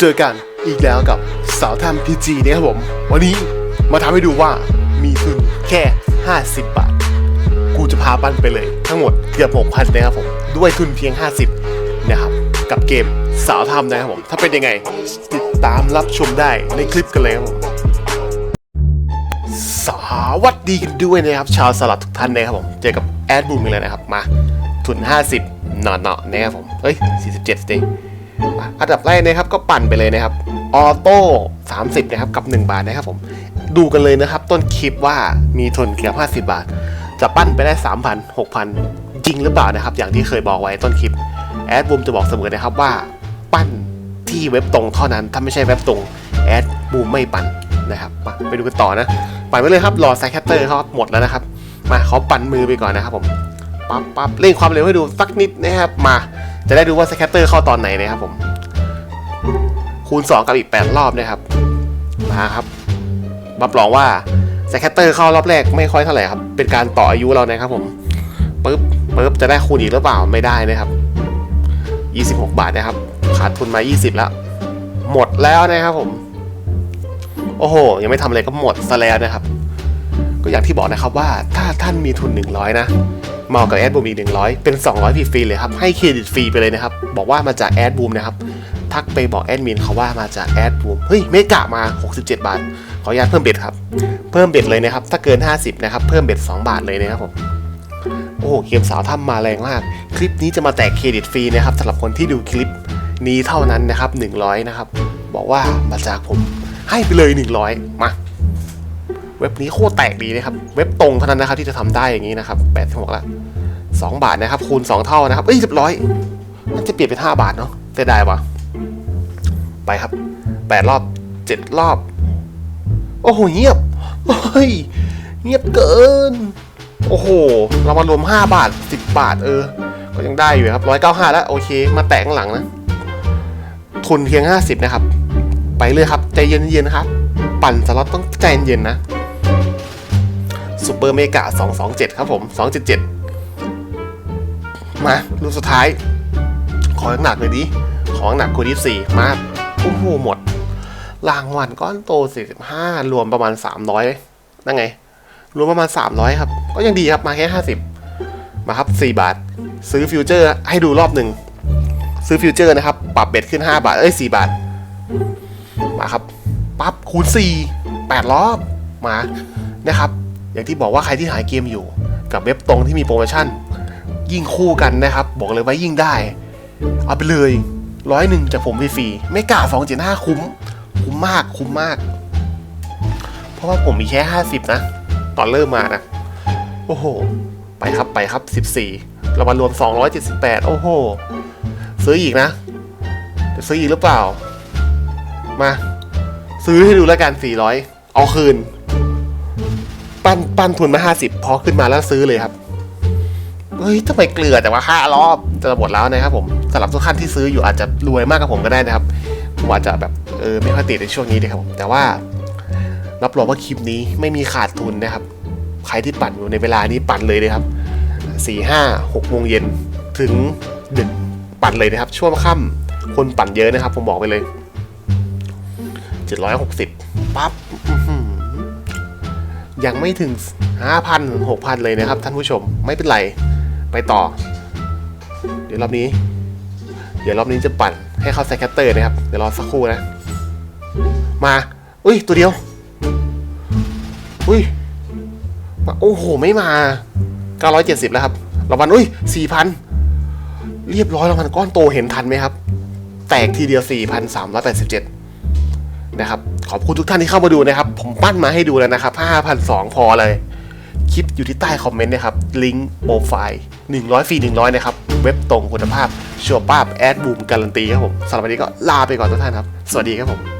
เจอกันอีกแล้วกับสาวทำพีจีนะครับผม วันนี้มาทำให้ดูว่ามีทุนแค่ 50 บาท กูจะพาปั้นไปเลยทั้งหมดเกือบ6,000นะครับผม ด้วยทุนเพียง 50 นะครับ กับเกมสาวทำนะครับผม ถ้าเป็นยังไง ติดตามรับชมได้ในคลิปกันเลยครับผม สวัสดีกันด้วยนะครับ ชาวสลัดทุกท่านนะครับผม เจอกับแอดบูมกันเลยนะครับมาทุน 50หนอๆนะครับผม เฮ้ย 47สิมา อันดับแรกนะครับก็ปั่นไปเลยนะครับออโต้30นะครับกับ 1 บาทนะครับผมดูกันเลยนะครับ ต้นคลิปว่ามีทุนเกือบ50 บาท จะปั้นไปได้ 3,000 6,000 จริงหรือเปล่านะครับ อย่างที่เคยบอกไว้ต้นคลิปแอดบูมจะบอกเสมอนะครับว่า ปั้นที่เว็บตรงเท่านั้น ถ้าไม่ใช่เว็บตรงแอดบูมไม่ปั่นนะครับมาไปดูกันต่อนะปั่นไปเลยครับรอไซแคตเตอร์เขาหมดแล้วนะครับ มาเขาปั่นมือไปก่อนนะครับผม ปั๊บปั๊บเร่งความเร็วให้ดูสักนิดนะครับมา จะได้ดูว่าสแคตเตอร์เข้าตอนไหนนะครับผม คูณ 2 กับอีก 8 รอบนะครับมาครับรับรองว่าสแคตเตอร์เข้ารอบแรกไม่ค่อยเท่าไหร่ครับ เป็นการต่ออายุเรานะครับผมปึ๊บปึ๊บจะได้คูณอีกหรือเปล่าไม่ได้นะครับ 26 บาทนะครับ ขาดทุนมา 20 แล้ว หมดแล้วนะครับผม โอ้โห ยังไม่ทำอะไรก็หมดซะแล้วนะครับ ก็อย่างที่บอกนะครับว่าถ้าท่านมีทุน 100 นะ เหมากับแอดบูมอีก 100 เป็น 200ฟรีๆเลยครับ ให้เครดิตฟรีไปเลยนะครับ บอกว่ามาจากแอดบูมนะครับ ทักไปบอกแอดมินเขาว่ามาจากแอดบูมเฮ้ยเมกะมา 67 บาท ขออนุญาตเพิ่มเบ็ดครับ เพิ่มเบ็ดเลยนะครับ ถ้าเกิน 50 นะครับ เพิ่มเบ็ด 2 บาทเลยนะครับผมโอ้โหเกมสาวถ้ำมาแรงมาก คลิปนี้จะมาแจกเครดิตฟรีนะครับสำหรับคนที่ดูคลิปนี้เท่านั้นนะครับ 100 นะครับ บอกว่ามาจากผมให้ไปเลย 100 มา เว็บนี้โคตรแตกดีนะครับ เว็บตรงเท่านั้นนะครับที่จะทำได้อย่างนี้นะครับ86ละ2บาทนะครับ คูณ2เท่านะครับ เอ้ยเรียบร้อย มันจะเปลี่ยนเป็น5บาทเนาะเสียดายว่ะไปครับ8รอบ7รอบ โอ้โหเงียบเฮ้ยเงียบเกิน โอ้โห เรามารวม5บาท10บบาทเออ ก็ยังได้อยู่ครับ195แล้วโอเค มาแตะข้างหลังนะ ทุนเพียง50นะครับ ไปเลยครับ ใจเย็นๆนะครับ ปั่นสล็อตต้องใจเย็นนะ ซูเปอร์เมกะ227 ครับผม 277 มาลูกสุดท้าย ขอหนักเลยดิ ของหนักกว่าที่สี่มาโอ้โหหมด รางวัลก้อนโต 45 รวมประมาณ 300นั่นไง รวมประมาณ 300 ครับ ก็ยังดีครับ มาแค่ 50 มาครับ 4 บาท ซื้อฟิวเจอร์ให้ดูรอบหนึ่ง ซื้อฟิวเจอร์นะครับ ปรับเบ็ดขึ้น 5 บาท เอ้ย 4 บาท มาครับ ปั๊บคูณ 4 8รอบ มานะครับ อย่างที่บอกว่าใครที่หาเกมอยู่ กับเว็บตรงที่มีโปรโมชั่น ยิ่งคู่กันนะครับ บอกเลยว่ายิ่งได้ เอาไปเลยร้อยหนึ่งจากผมฟรีๆไม่กล้าสองเจ็ดห้าคุ้ม คุ้มมากคุ้มมาก เพราะว่าผมมีแค่ห้าสิบนะ ตอนเริ่มมานะ โอ้โห ไปครับไปครับสิบสี่เรามารวมสองร้อยเจ็ดสิบแปดโอ้โห ซื้ออีกนะจะซื้ออีกหรือเปล่า มา ซื้อให้ดูแล้วกันสี่ร้อยเอาคืน ปั้นปั้นทุนมาห้าสิบพอขึ้นมาแล้วซื้อเลยครับเฮ้ยทำไมเกลือแต่ว่าห้ารอบจะหมดแล้วนะครับผมสำหรับทุกท่านที่ซื้ออยู่อาจจะรวยมากกับผมก็ได้นะครับผมอาจจะแบบเออไม่ค่อยติดในช่วงนี้นะครับผมแต่ว่ารับรองว่าคลิปนี้ไม่มีขาดทุนนะครับ ใครที่ปั่นอยู่ในเวลานี้ปั่นเลยนะครับสี่ห้าหกโมงเย็นถึงดึกปั่นเลยนะครับ ช่วงค่ำคนปั่นเยอะนะครับ ผมบอกไปเลยเจ็ดร้อยหกสิบปั๊บ ยังไม่ถึงห้าพันหกพันเลยนะครับ ท่านผู้ชมไม่เป็นไรไปต่อ เดี๋ยวรอบนี้ เดี๋ยวรอบนี้จะปั่นให้เข้าไซแคตเตอร์นะครับ เดี๋ยวรอสักครู่นะ มา อุ้ย ตัวเดียว อุ้ยมาโอ้โห ไม่มา 970 แล้วครับรางวัลอุ้ย 4,000 เรียบร้อยรางวัลก้อนโตเห็นทันไหมครับ แตกทีเดียว 4,387 นะครับขอบคุณทุกท่านที่เข้ามาดูนะครับ ผมปั้นมาให้ดูแล้วนะครับ5,200พอเลย คลิปอยู่ที่ใต้คอมเมนต์นะครับ ลิงก์โปรไฟล์100ฟรี100 นะครับ เว็บตรงคุณภาพชัวร์ป้าบแอดบูมการันตีครับผมสำหรับวันนี้ก็ลาไปก่อนทุกท่านครับ สวัสดีครับผม